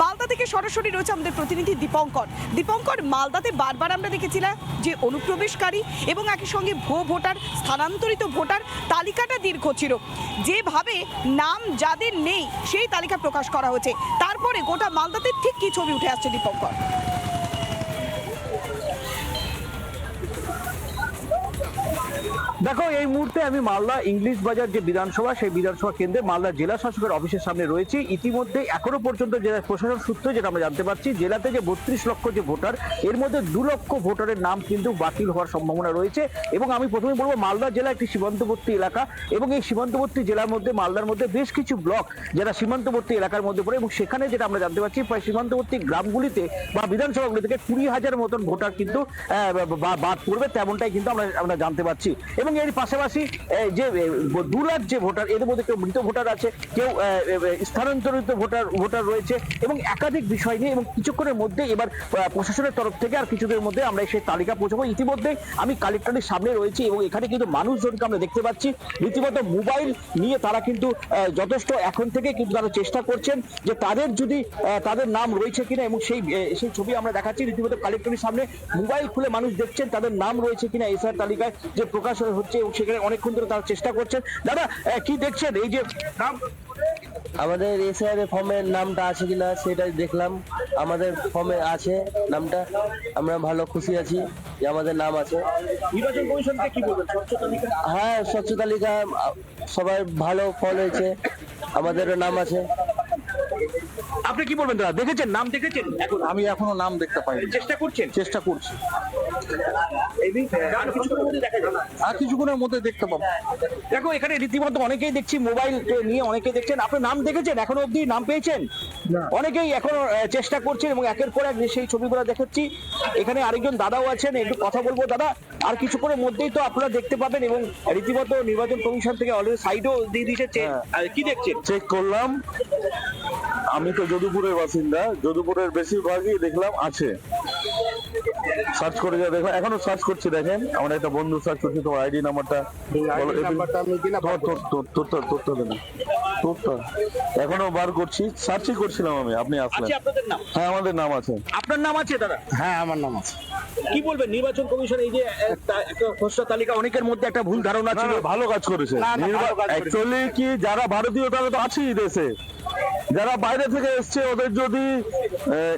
মালদা থেকে সরাসরি রয়েছে আমাদের প্রতিনিধি দীপঙ্কর। দীপঙ্কর, মালদাতে বারবার আমরা দেখেছিলাম যে অনুপ্রবেশকারী এবং একই সঙ্গে ভুয়ো ভোটার, স্থানান্তরিত ভোটার তালিকাটা দীর্ঘ ছিল। যেভাবে নাম যাদের নেই, সেই তালিকা প্রকাশ করা হয়েছে। তারপরে গোটা মালদাতে ঠিক কি ছবি উঠে আসছে দীপঙ্কর? দেখো, এই মুহূর্তে আমি মালদা ইংলিশ বাজার যে বিধানসভা, সেই বিধানসভা কেন্দ্রে মালদা জেলা শাসকের অফিসের সামনে রয়েছে। ইতিমধ্যে এখনও পর্যন্ত জেলা প্রশাসন সূত্রে যেটা আমরা জানতে পারছি, জেলাতে যে বত্রিশ লক্ষ যে ভোটার, এর মধ্যে দু লক্ষ ভোটারের নাম কিন্তু বাতিল হওয়ার সম্ভাবনা রয়েছে এবং আমি প্রথমে বলব, মালদা জেলা একটি সীমান্তবর্তী এলাকা এবং এই সীমান্তবর্তী জেলার মধ্যে, মালদার মধ্যে বেশ কিছু ব্লক যারা সীমান্তবর্তী এলাকার মধ্যে পড়ে এবং সেখানে যেটা আমরা জানতে পারছি, প্রায় সীমান্তবর্তী গ্রামগুলিতে বা বিধানসভাগুলি থেকে কুড়ি হাজার মতন ভোটার কিন্তু বাদ পড়বে, তেমনটাই কিন্তু আমরা আমরা জানতে পারছি। এবং এর পাশাপাশি যে দু লাখ যে ভোটার এর মধ্যে কেউ মৃত ভোটার আছে, কেউ স্থানান্তরিত ভোটার ভোটার রয়েছে, এবং একাধিক বিষয় নিয়ে এবং কিছুক্ষণের মধ্যে এবার প্রশাসনের তরফ থেকে আর কিছুদের মধ্যে আমরা সেই তালিকা পৌঁছাবো। ইতিমধ্যে আমি কালেক্টরের সামনে রয়েছি এবং এখানে কিন্তু মানুষজনকে আমরা দেখতে পাচ্ছি। রীতিমতো মোবাইল নিয়ে তারা কিন্তু যথেষ্ট এখন থেকে কিন্তু তারা চেষ্টা করছেন যে তাদের যদি তাদের নাম রয়েছে কিনা এবং সেই সেই ছবি আমরা দেখাচ্ছি। রীতিমতো কালেক্টরের সামনে মোবাইল খুলে মানুষ দেখছেন তাদের নাম রয়েছে কিনা এসআর তালিকায় যে প্রকাশ হচ্ছে এবং সেখানে অনেকক্ষণ ধরে তারা চেষ্টা করছেন। দাদা কি দেখছেন? এই যে নাম? আমাদের এসআইআর ফর্মের নামটা আছে কিনা সেটা দেখলাম। আমাদের ফর্মে আছে নামটা। আমরা ভালো খুশি আছি যে আমাদের নাম আছে। নির্বাচন কমিশনকে কি বলবেন? হ্যাঁ স্বচ্ছ তালিকা সবাই ভালো ফল হয়েছে। আমাদেরও নাম আছে। আপনি কি বলবেন দাদা? দেখেছেন? নাম দেখেছেন? এখন আমি এখনও নাম দেখতে পাইনি। চেষ্টা করছেন? চেষ্টা করছি। আর কিছুক্ষণের মধ্যে দেখতে পাবো। দেখো এখানে রীতিমতো অনেকেই দেখছি মোবাইল নিয়ে অনেকেই দেখছেন। আপনি নাম দেখেছেন? এখনও অবধি নাম পেয়েছেন? অনেকেই এখনও চেষ্টা করছেন এবং একের পর এক সেই ছবিগুলো দেখাচ্ছি। এখানে আরেকজন দাদাও আছেন একটু কথা বলব দাদা। আর কিছুক্ষণের মধ্যেই তো আপনারা দেখতে পাবেন এবং রীতিমতো নির্বাচন কমিশন থেকে অলরেডি সাইডও দিয়ে দিয়েছে। আর কি দেখছেন? চেক করলাম। আমি তো যদুপুরের বাসিন্দা। যদুপুরের বেশিরভাগই দেখলাম আছে। সার্চ করে যা দেখলাম এখনও সার্চ করছি দেখেন। আমার একটা বন্ধু সার্চ করছি তোমার আইডি নাম্বারটা এখনও বার করছি। সার্চই করছিলাম আমি আপনি আসলেন। আছে আপনাদের নাম? হ্যাঁ আমাদের নাম আছে। আপনার নাম আছে দাদা? হ্যাঁ আমার নাম আছে। কি বলবেন? নির্বাচন কমিশন এই যে একটা খসড়া তালিকা অনেকের মধ্যে একটা ভুল ধারণা ছিল। ভালো কাজ করেছে। না, না, ভালো কাজ করেছে। অ্যাকচুয়ালি কি যারা ভারতীয় তারা তো আছেই দেশে। যারা বাইরে থেকে এসছে ওদের যদি আহ,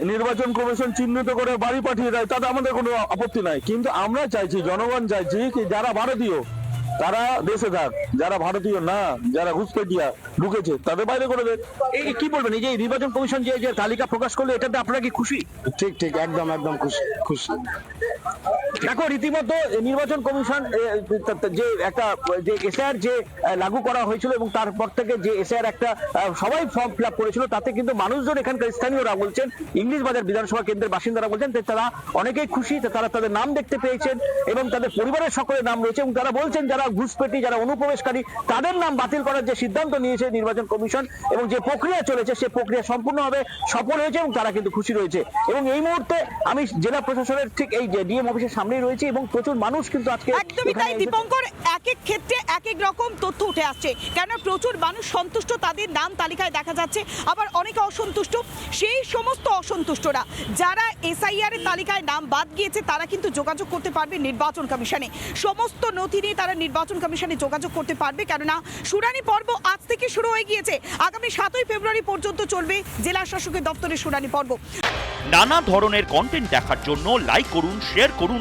নির্বাচন কমিশন চিহ্নিত করে বাড়ি পাঠিয়ে দেয় তাতে আমাদের কোনো আপত্তি নাই। কিন্তু আমরা চাইছি জনগণ চাইছি কি যারা ভারতীয় তারা দেশে থাক যারা ভারতীয় না যারা ঘুষপেটিয়া ঢুকেছে তাদের বাইরে করে দেয় এই কি বলবেন? এই যে নির্বাচন কমিশন যে যে তালিকা প্রকাশ করল এটাতে আপনারা কি খুশি? ঠিক ঠিক একদম একদম খুশি খুশি। দেখো, রীতিমতো নির্বাচন কমিশন যে একটা, যে এসআর যে লাগু করা হয়েছিল এবং তারপর থেকে যে এসআর একটা সবাই ফর্ম ফিল করেছিল, তাতে কিন্তু মানুষজন এখানকার স্থানীয়রা বলছেন, ইংলিশ বাজার বিধানসভা কেন্দ্রের বাসিন্দারা বলছেন তারা অনেকেই খুশি তারা তাদের নাম দেখতে পেয়েছেন এবং তাদের পরিবারের সকলের নাম রয়েছে এবং তারা বলছেন, যারা ঘুষপেটি, যারা অনুপ্রবেশকারী, তাদের নাম বাতিল করার যে সিদ্ধান্ত নিয়েছে নির্বাচন কমিশন এবং যে প্রক্রিয়া চলেছে, সে প্রক্রিয়া সম্পূর্ণভাবে সফল হয়েছে এবং তারা কিন্তু খুশি রয়েছে। এবং এই মুহূর্তে আমি জেলা প্রশাসনের ঠিক এই যে ডিএম অফিসের সামনেই রয়েছে এবং প্রচুর মানুষ কিন্তু আজকে একদমই তাই দীপঙ্কর এক এক ক্ষেত্রে এক এক রকম তথ্য উঠে আসছে। কেন প্রচুর মানুষ সন্তুষ্ট তাদের নাম তালিকায় দেখা যাচ্ছে আবার অনেকে অসন্তুষ্ট। সেই সমস্ত অসন্তুষ্টরা যারা এসআইআর এর তালিকায় নাম বাদ গিয়েছে তারা কিন্তু যোগাযোগ করতে পারবে নির্বাচন কমিশনে। সমস্ত নথি নিয়ে তারা নির্বাচন কমিশনে যোগাযোগ করতে পারবে কেননা শুনানি পর্ব আজ থেকে শুরু হয়ে গিয়েছে। আগামী সাতই ফেব্রুয়ারি পর্যন্ত চলবে জেলা শাসকের দপ্তরের শুনানি পর্ব। নানা ধরনের কন্টেন্ট দেখার জন্য লাইক করুন শেয়ার করুন